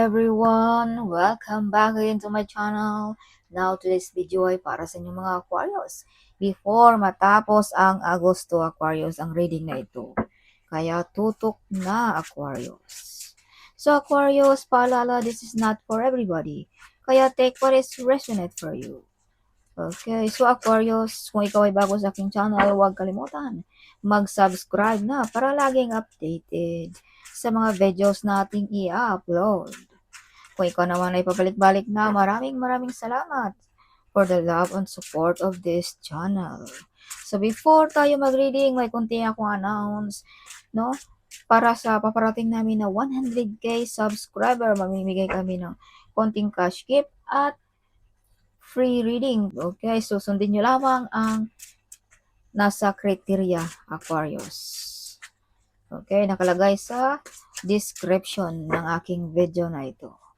everyone! Welcome back again to my channel. Now, today's video ay para sa inyong mga Aquarius. Before matapos ang Agosto Aquarius, ang reading na ito. Kaya tutok na Aquarius. So Aquarius, paalala, this is not for everybody. Kaya take what is resonate for you. Okay, so Aquarius, kung ikaw ay bago sa aking channel, huwag kalimutan mag-subscribe na para laging updated sa mga videos nating i-upload. Kung ikaw naman ay pabalik-balik na, maraming maraming salamat for the love and support of this channel. So before tayo mag-reading, may kunti akong announce, no? Para sa paparating namin na 100k subscriber, mamimigay kami ng konting cash gift at free reading. Okay, so sundin nyo lamang ang nasa criteria Aquarius. Okay, nakalagay sa description ng aking video na ito.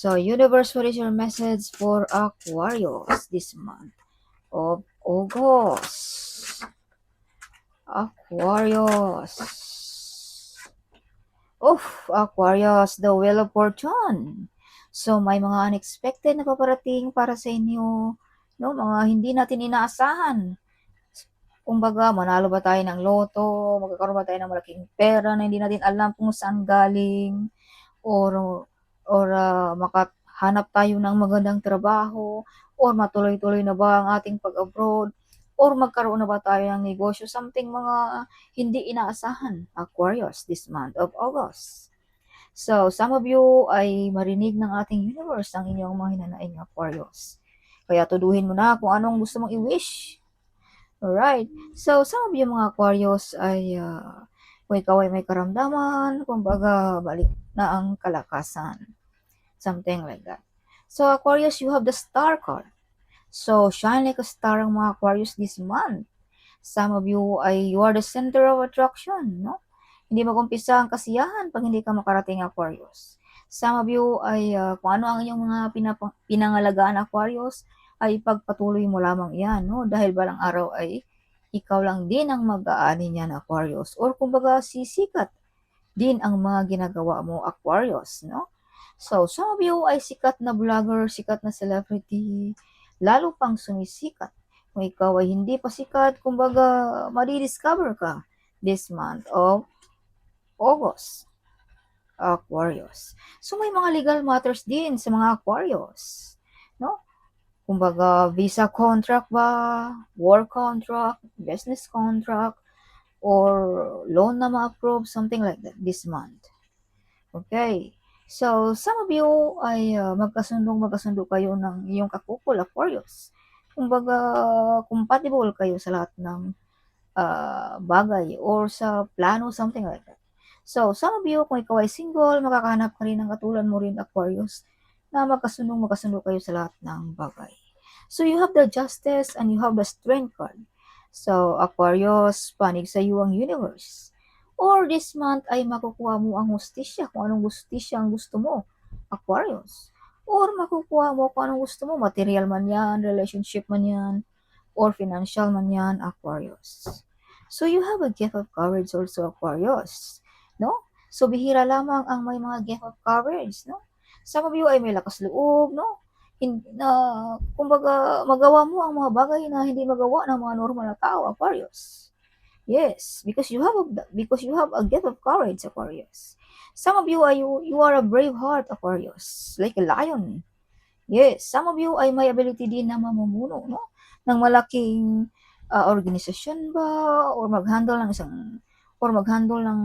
So, universe, what is your message for Aquarius this month of August? Aquarius. Oof, Aquarius, the wheel of fortune. So, may mga unexpected na paparating para sa inyo, no? Mga hindi natin inaasahan kumbaga, manalo ba tayo ng loto, magkakaroon ba tayo ng malaking pera na hindi natin alam kung saan galing, or, or uh, makahanap tayo ng magandang trabaho, or matuloy-tuloy na ba ang ating pag-abroad, or magkaroon na ba tayo ng negosyo, something mga hindi inaasahan, Aquarius, this month of August. So, some of you ay marinig ng ating universe ang inyong mga hinanaing Aquarius. Kaya tuduhin mo na kung anong gusto mong i-wish Alright. So, some of you mga Aquarius ay uh, kung ikaw ay may karamdaman, kumbaga balik na ang kalakasan. Something like that. So, Aquarius, you have the star card. So, shine like a star ang mga Aquarius this month. Some of you ay you are the center of attraction, no? Hindi mag-umpisa ang kasiyahan pag hindi ka makarating Aquarius. Some of you ay uh, kung ano ang inyong mga pinapang, pinangalagaan Aquarius, ay pagpatuloy mo lamang yan, no? Dahil balang araw ay ikaw lang din ang mag-aani niyan, Aquarius. Or kumbaga, sisikat din ang mga ginagawa mo, Aquarius, no? So, some of you ay sikat na vlogger, sikat na celebrity, lalo pang sumisikat. Kung ikaw ay hindi pa sikat, kumbaga, madidiscover ka this month of August. Aquarius. So, may mga legal matters din sa mga Aquarius. No? kumbaga, visa contract ba, work contract, business contract, or loan na ma-approve, something like that this month. Okay. So, some of you ay uh, magkasundong magkasundo kayo ng iyong kakupol, Aquarius. Kumbaga, compatible kayo sa lahat ng uh, bagay or sa plano, something like that. So, some of you, kung ikaw ay single, makakahanap ka rin ng katulad mo rin, Aquarius, na magkasundong magkasundo kayo sa lahat ng bagay. So you have the justice and you have the strength card. So Aquarius, panig sa iyo ang universe. Or this month ay makukuha mo ang hustisya, kung anong hustisya ang gusto mo, Aquarius. Or makukuha mo kung anong gusto mo, material man yan, relationship man yan, or financial man yan, Aquarius. So you have a gift of courage also, Aquarius. No? So bihira lamang ang may mga gift of courage, no? Some of you ay may lakas loob, no? hin na kumbaga magawa mo ang mga bagay na hindi magawa ng mga normal na tao, Aquarius. Yes, because you have a, because you have a gift of courage, Aquarius. Some of you are you, you are a brave heart, Aquarius, like a lion. Yes, some of you ay may ability din na mamumuno, no? Ng malaking uh, organisasyon ba or mag-handle ng isang or mag-handle ng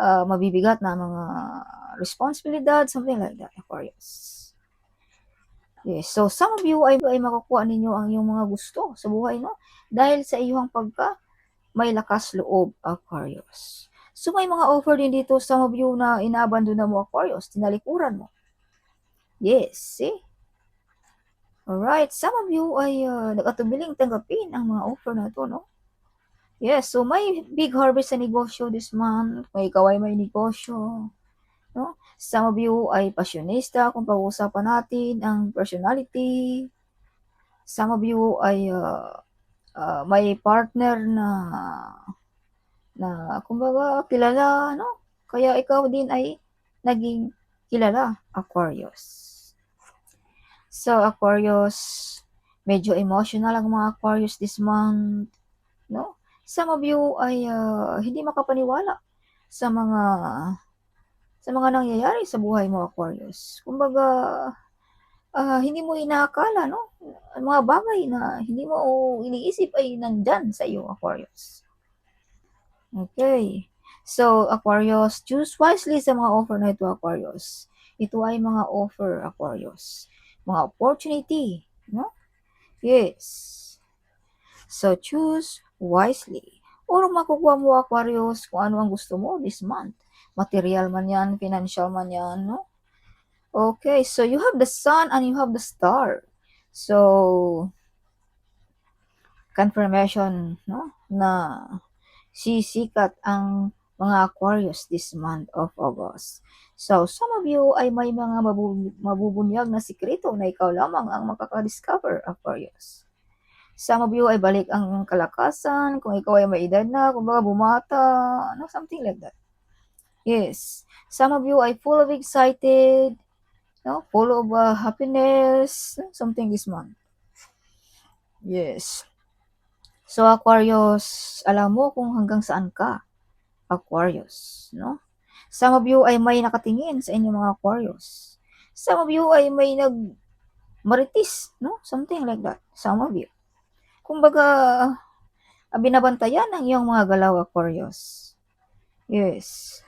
uh, mabibigat na mga responsibilidad, something like that, Aquarius. Yes. So, some of you ay, ay makukuha ninyo ang iyong mga gusto sa buhay, no? Dahil sa iyong pagka may lakas loob, Aquarius. So, may mga offer din dito, some of you na inaabandon na mo, Aquarius, tinalikuran mo. Yes, see? Alright, some of you ay uh, nakatubiling tanggapin ang mga offer na to, no? Yes, so may big harvest sa negosyo this month. Kung ikaw ay may negosyo, No? Some of you ay passionista kung pag-uusapan natin ang personality. Some of you ay uh, uh, may partner na na kumbaga kilala, no? Kaya ikaw din ay naging kilala, Aquarius. So, Aquarius, medyo emotional ang mga Aquarius this month, no? Some of you ay, ah, hindi makapaniwala sa mga sa mga nangyayari sa buhay mo, Aquarius. Kumbaga, ah, hindi mo inaakala, no? Mga bagay na hindi mo iniisip ay nandiyan sa iyo, Aquarius. Okay. So, Aquarius, choose wisely sa mga offer na ito, Aquarius. Ito ay mga offer, Aquarius. Mga opportunity, no? Yes. So, choose wisely. Or makukuha mo, Aquarius, kung ano ang gusto mo this month. Material man yan, financial man yan, no? Okay, so you have the sun and you have the star. So, confirmation, no? Na sisikat ang mga Aquarius this month of August. So, some of you ay may mga mabu mabubunyag na sikreto na ikaw lamang ang makaka-discover, Aquarius. Some of you ay balik ang kalakasan, kung ikaw ay may edad na, kumbaga bumata, no, something like that. Yes. Some of you ay full of excited, no, full of uh, happiness, something this month. Yes. So, Aquarius, alam mo kung hanggang saan ka, Aquarius, no? Some of you ay may nakatingin sa inyong mga Aquarius. Some of you ay may nag maritis, no? Something like that. Some of you. Kumbaga, binabantayan ang iyong mga galaw, Aquarius. Yes.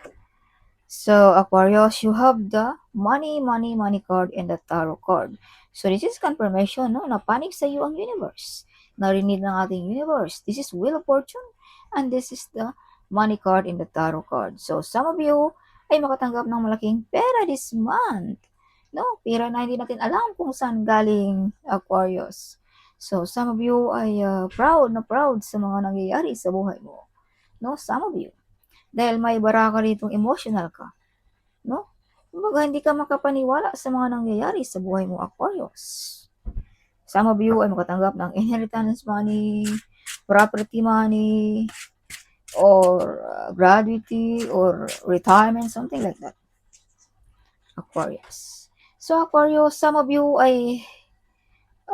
So, Aquarius, you have the money, money, money card and the tarot card. So, this is confirmation, no? Napanig sa iyo ang universe. Narinig ng ating universe. This is Wheel of Fortune and this is the money card and the tarot card. So, some of you ay makatanggap ng malaking pera this month. No? Pera na hindi natin alam kung saan galing, Aquarius. So, some of you ay uh, proud na proud sa mga nangyayari sa buhay mo. No? Some of you. Dahil may baraka ditong emotional ka. No? Kumbaga, hindi ka makapaniwala sa mga nangyayari sa buhay mo, Aquarius. Some of you ay makatanggap ng inheritance money, property money, or uh, gratuity, or retirement, something like that. Aquarius. So, Aquarius, some of you ay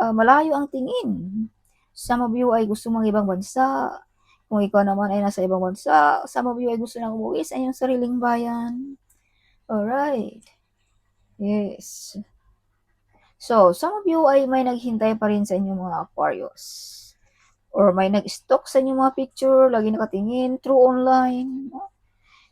uh, malayo ang tingin. Some of you ay gusto mga ibang bansa. Kung ikaw naman ay nasa ibang bansa, some of you ay gusto nang umuwi sa inyong sariling bayan. Alright. Yes. So, some of you ay may naghintay pa rin sa inyong mga Aquarius. Or may nag-stock sa inyong mga picture, lagi nakatingin through online.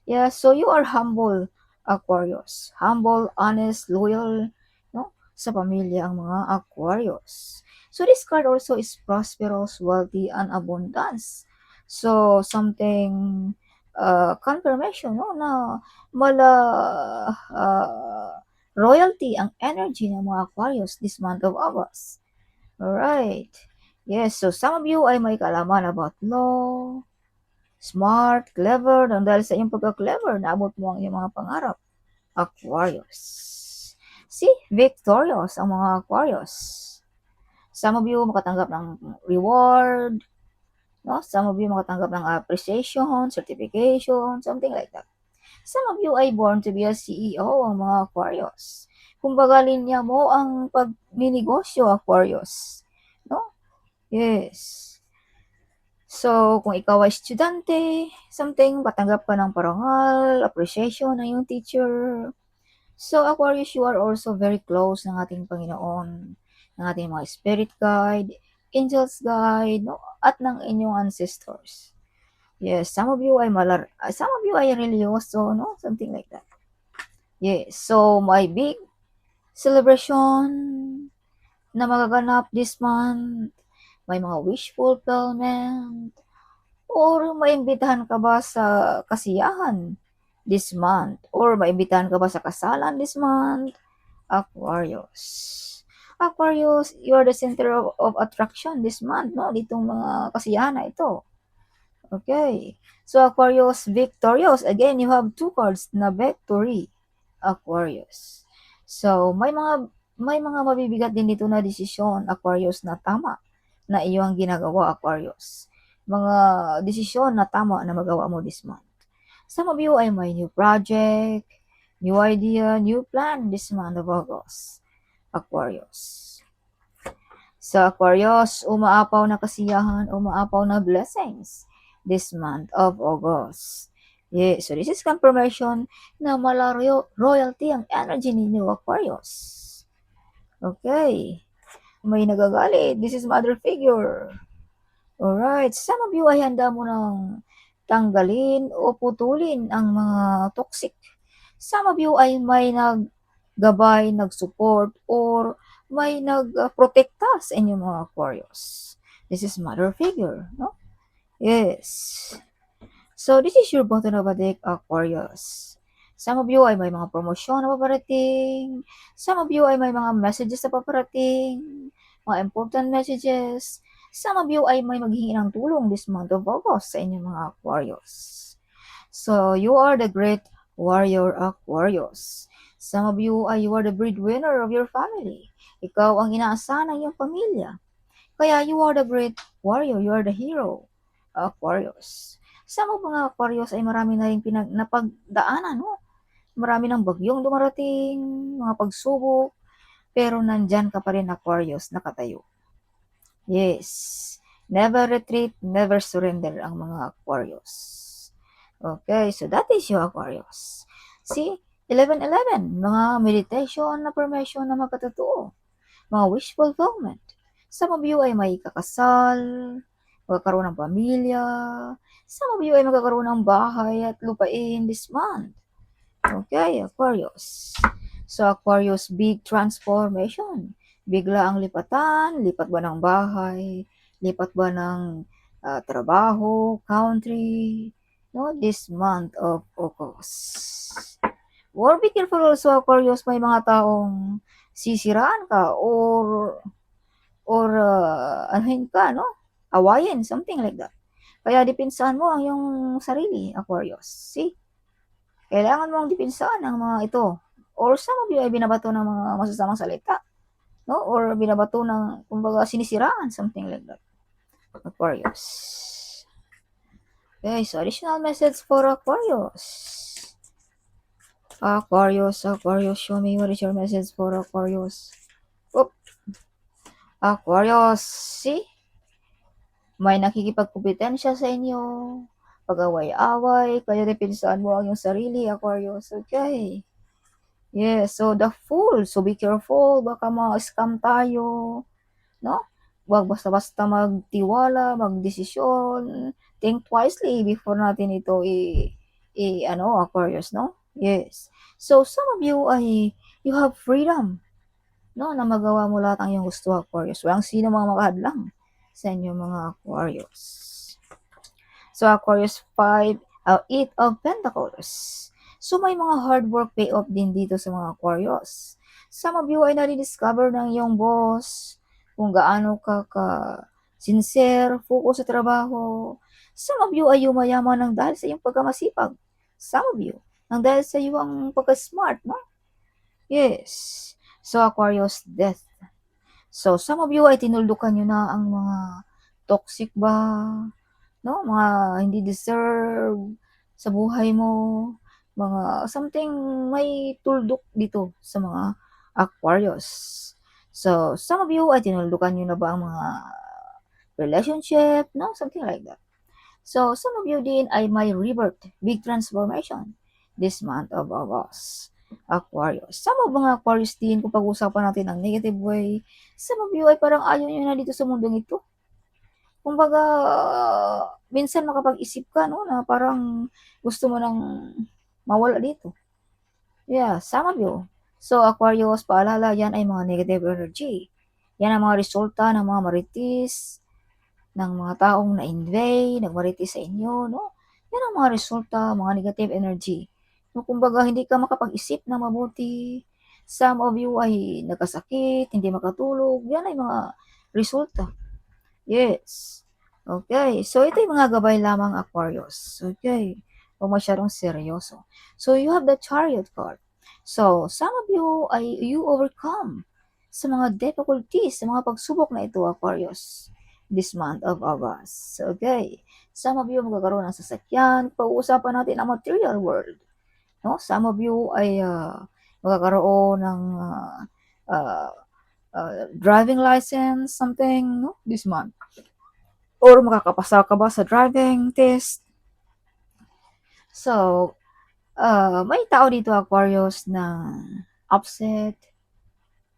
Yeah, so you are humble, Aquarius. Humble, honest, loyal, no? Sa pamilya ang mga Aquarius. So this card also is prosperous, wealthy, and abundance. So something uh, confirmation no na mala uh, royalty ang energy ng mga Aquarius this month of August. Alright. Yes, so some of you ay may kaalaman about law, smart, clever, nang dahil sa iyong pagka-clever, naabot mo ang iyong mga pangarap. Aquarius. See, victorious ang mga Aquarius. Some of you makatanggap ng reward, no? Some of you makatanggap ng appreciation, certification, something like that. Some of you ay born to be a CEO ang mga Aquarius. Kumbaga linya mo ang pagninegosyo, Aquarius. No? Yes. So, kung ikaw ay estudyante, something, patanggap ka ng parangal, appreciation ng iyong teacher. So, Aquarius, you are also very close ng ating Panginoon, ng ating mga spirit guide, angels guide, at ng inyong ancestors. Yes, some of you ay malar, uh, some of you ay religyoso, no? Something like that. Yes, so my big celebration na magaganap this month, may mga wish fulfillment, or maimbitahan ka ba sa kasiyahan this month, or maimbitahan ka ba sa kasalan this month, Aquarius. Aquarius, you are the center of, of attraction this month, no? Ditong mga kasiyahan ito. Okay. So, Aquarius, victorious. Again, you have two cards na victory. Aquarius. So, may mga may mga mabibigat din dito na desisyon, Aquarius, na tama na iyong ginagawa, Aquarius. Mga desisyon na tama na magawa mo this month. Some of you ay may new project, new idea, new plan this month of August. Aquarius. Sa Aquarius, umaapaw na kasiyahan, umaapaw na blessings this month of August. Yeah, so this is confirmation na mala royalty ang energy ninyo, Aquarius. Okay. May nagagalit. This is mother figure. Alright. Some of you ay handa mo ng tanggalin o putulin ang mga toxic. Some of you ay may naggabay, nag-support, or may nag-protekta sa inyong mga Aquarius. This is mother figure, no? Yes. So, this is your bottom of a deck, Aquarius. Some of you ay may mga promosyon na paparating. Some of you ay may mga messages na paparating. Mga important messages. Some of you ay may maghihingi ng tulong this month of August sa inyong mga Aquarius. So, you are the great warrior Aquarius. Some of you ay you are the breadwinner of your family. Ikaw ang inaasahan ng iyong pamilya. Kaya you are the great warrior, you are the hero, Aquarius. Sa mga mga Aquarius ay marami na rin pinag, napagdaanan, no? Marami ng bagyong dumarating, mga pagsubok, pero nandyan ka pa rin, Aquarius, nakatayo. Yes. Never retreat, never surrender ang mga Aquarius. Okay, so that is your Aquarius. See, 11-11, mga meditation na permission na magkatotoo. Mga wish fulfillment. Of you ay may kakasal, magkakaroon ng pamilya. Of you ay magkakaroon ng bahay at lupain this month. Okay, Aquarius. So, Aquarius, big transformation. Bigla ang lipatan, lipat ba ng bahay, lipat ba ng ah, trabaho, country, no, this month of August. Or be careful also, Aquarius, may mga taong sisiraan ka or or uh, anuhin ka, no? Awayin, something like that. Kaya dipinsahan mo ang iyong sarili, Aquarius. See? Kailangan mong dipinsahan ang mga ito. Or some of you ay binabato ng mga masasamang salita. No? Or binabato ng, kumbaga, sinisiraan, something like that. Aquarius. Okay, so additional message for Aquarius. Aquarius, Aquarius, show me what is your message for Aquarius. Oop. Aquarius, see? May nakikipagkumpetensya sa inyo. Pag-away-away, kaya depinsaan mo ang iyong sarili, Aquarius. Okay. Yes, so the fool, so be careful, baka ma-scam tayo, no? Huwag basta-basta magtiwala, magdesisyon, think wisely before natin ito i, i ano, Aquarius, no? Yes. So, some of you ay, you have freedom, no? Na magawa mo lahat ang iyong gusto, Aquarius. Walang sino mga makahadlang sa inyong mga Aquarius. So, Aquarius 5, uh, 8 of Pentacles. So, may mga hard work payoff din dito sa mga Aquarius. Some of you ay nadi-discover ng iyong boss, kung gaano ka ka sincere, focus sa trabaho. Some of you ay yumayaman ng dahil sa iyong pagkamasipag. Some of you, ng dahil sa iyong pagka-smart, no? Yes. So, Aquarius, death. So, some of you ay tinuldukan nyo na ang mga toxic ba, no? Mga hindi deserve sa buhay mo, mga something may tuldok dito sa mga Aquarius. So, some of you ay tinuldukan nyo na ba ang mga relationship, no? Something like that. So, some of you din ay may rebirth, big transformation this month of August. Aquarius. Some of mga Aquarius din, kung pag-usapan natin ng negative way, some of you ay parang ayaw nyo na dito sa mundong ito. Kumbaga, minsan makapag-isip ka, no, na parang gusto mo nang mawala dito. Yeah, some of you. So, Aquarius, paalala, yan ay mga negative energy. Yan ang mga resulta ng mga maritis, ng mga taong na-invade, nagmaritis sa inyo, no? Yan ang mga resulta, mga negative energy. No, kumbaga, hindi ka makapag-isip na mabuti. Some of you ay nagkasakit, hindi makatulog. Yan ay mga resulta. Yes. Okay. So, ito yung mga gabay lamang Aquarius. Okay. Huwag masyadong seryoso. So, you have the chariot card. So, some of you ay you overcome sa mga difficulties, sa mga pagsubok na ito, Aquarius, this month of August. Okay. Some of you magkakaroon ng sasakyan. Pag-uusapan natin ang material world. No? Some of you ay, ah, magkakaroon ng, ah, ah, ah, driving license, something, no, this month. Or makakapasa ka ba sa driving test. So, ah, may tao dito Aquarius na upset,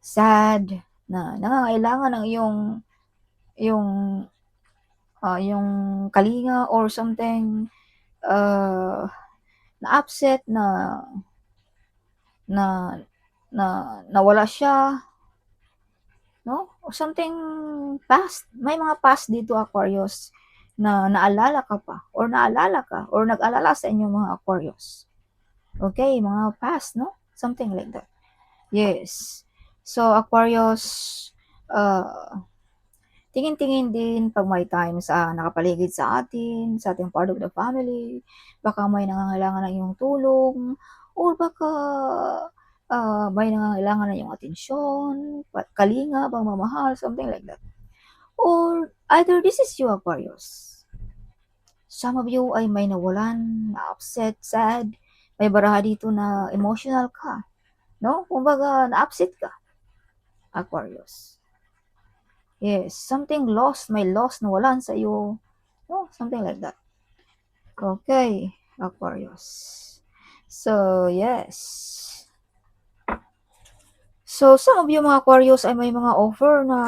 sad, na nangangailangan ng iyong yung, ah, yung kalinga or something, ah, na-upset na na na nawala siya. No? Or something past. May mga past dito Aquarius na naalala ka pa or naalala ka or nag-alala sa inyong mga Aquarius. Okay, mga past, no? Something like that. Yes. So, Aquarius, ah, tingin-tingin din 'pag may time sa nakapaligid sa atin, sa ating part of the family. Baka may nangangailangan ng iyong tulong or baka, ah, may nangangailangan ng iyong atensyon, kalinga, pagmamahal, something like that. Or either this is you Aquarius. Some of you ay may nawalan, na-upset, sad, may baraha dito na emotional ka, no? Kumbaga na-upset ka, Aquarius. Yes, something lost, may lost, nawalan sa iyo, no? Something like that. Okay, Aquarius. So, yes. So, some of you mga Aquarius ay may mga offer na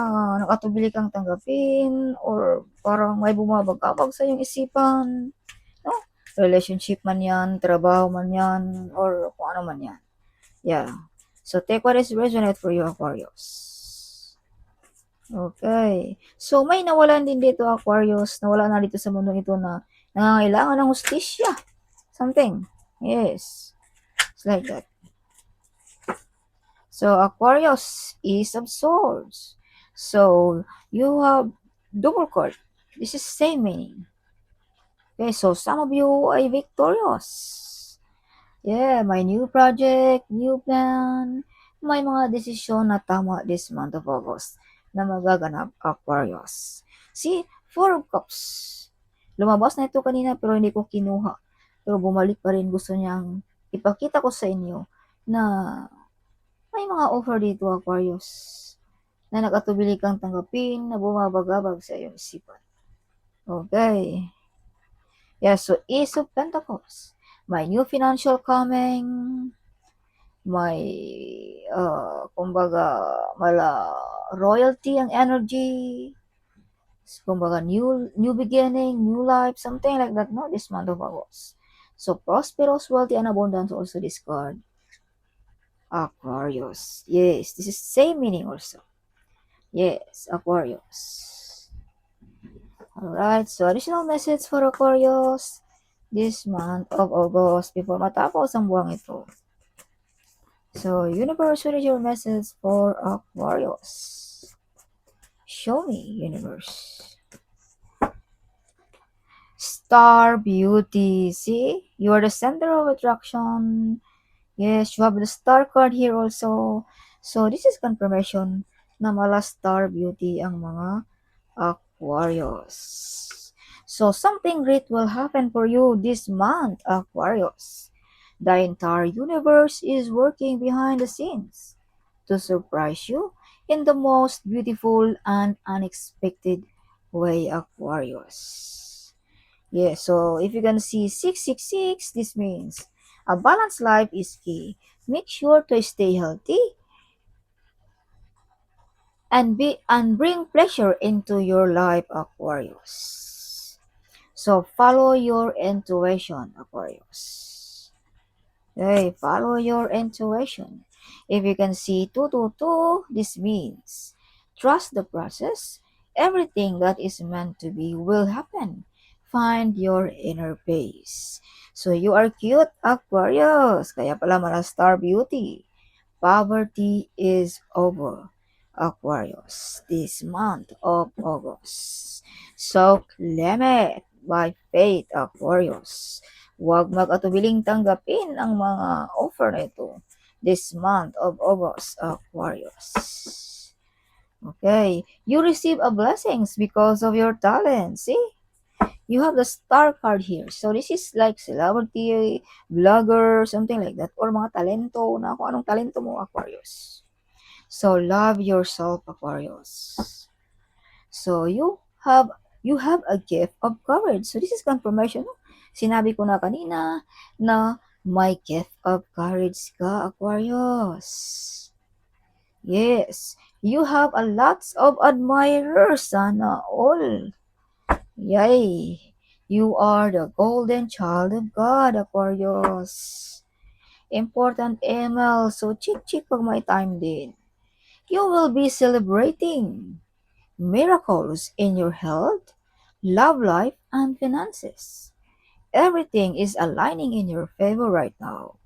nakatubili kang tanggapin or parang may bumabagabag sa iyong isipan, no? Relationship man yan, trabaho man yan, or kung ano man yan. Yeah. So, take what is resonate for you Aquarius. Okay. So, may nawalan din dito Aquarius, nawala na dito sa mundong ito na nangangailangan ng hustisya. Something. Yes. It's like that. So, Aquarius is of swords. So, you have double card. This is same meaning. Okay, so some of you ay victorious. Yeah, my new project, new plan, may mga desisyon na tama this month of August na magaganap Aquarius. See, Four of Cups. Lumabas na ito kanina pero hindi ko kinuha. Pero bumalik pa rin gusto niyang ipakita ko sa inyo na may mga offer dito Aquarius na nakatubili kang tanggapin na bumabagabag sa iyong isipan. Okay. Yeah, so Ace of Pentacles. May new financial coming. May, uh, kumbaga, mala royalty ang energy. Kumbaga, new, new beginning, new life, something like that, no? This month of August. So, prosperous, wealthy, and abundance also this card. Aquarius. Yes, this is same meaning also. Yes, Aquarius. Alright, so additional message for Aquarius this month of August before matapos ang buwang ito. So, universe, what is your message for Aquarius? Show me, universe. Star beauty. See? You are the center of attraction. Yes, you have the star card here also. So, this is confirmation na mala star beauty ang mga Aquarius. So, something great will happen for you this month, Aquarius. The entire universe is working behind the scenes to surprise you in the most beautiful and unexpected way, Aquarius. Yeah, so if you can see 666, this means a balanced life is key. Make sure to stay healthy and be and bring pleasure into your life, Aquarius. So follow your intuition, Aquarius. Hey, follow your intuition. If you can see 222, this means trust the process. Everything that is meant to be will happen. Find your inner peace. So you are cute, Aquarius. Kaya pala mala star beauty. Poverty is over. Aquarius this month of August. So, claim it by faith, Aquarius. Huwag mag-atubiling tanggapin ang mga offer na ito this month of August, Aquarius. Okay, you receive a blessings because of your talent. See? you have the star card here. So this is like celebrity, vlogger, something like that. Or mga talento na kung anong talento mo, Aquarius. So love yourself, Aquarius. So you have you have a gift of courage. So this is confirmation. Sinabi ko na kanina na may gift of courage ka, Aquarius. Yes, you have a lots of admirers, sana all. Yay! You are the golden child of God, Aquarius. Important ML, so chick-chick pag may time din. You will be celebrating miracles in your health, love life, and finances. Everything is aligning in your favor right now.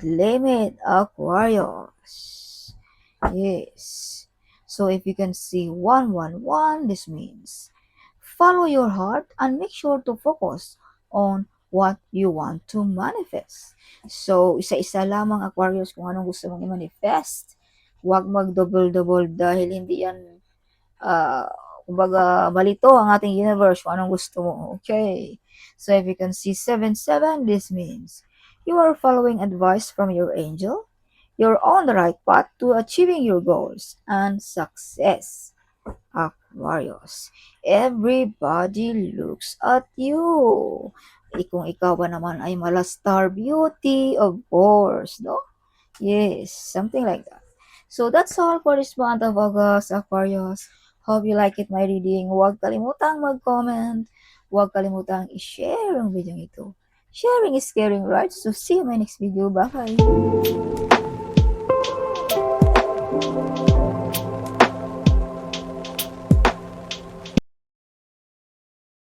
Claim it, Aquarius. Yes. So if you can see 111, this means follow your heart and make sure to focus on what you want to manifest. So, isa-isa lamang Aquarius kung anong gusto mong i-manifest. Huwag mag-double-double dahil hindi yan, ah, kumbaga, malito ang ating universe kung anong gusto mo. Okay. So, if you can see 77, this means you are following advice from your angel. You're on the right path to achieving your goals and success. Aquarius. Everybody looks at you. Eh, kung ikaw naman ay mala star beauty, of course, no? Yes, something like that. So that's all for this month of August, Aquarius. Hope you like it, my reading. Huwag kalimutang mag-comment. Huwag kalimutang i-share ang video ito. Sharing is caring, right? So see you in my next video. Bye!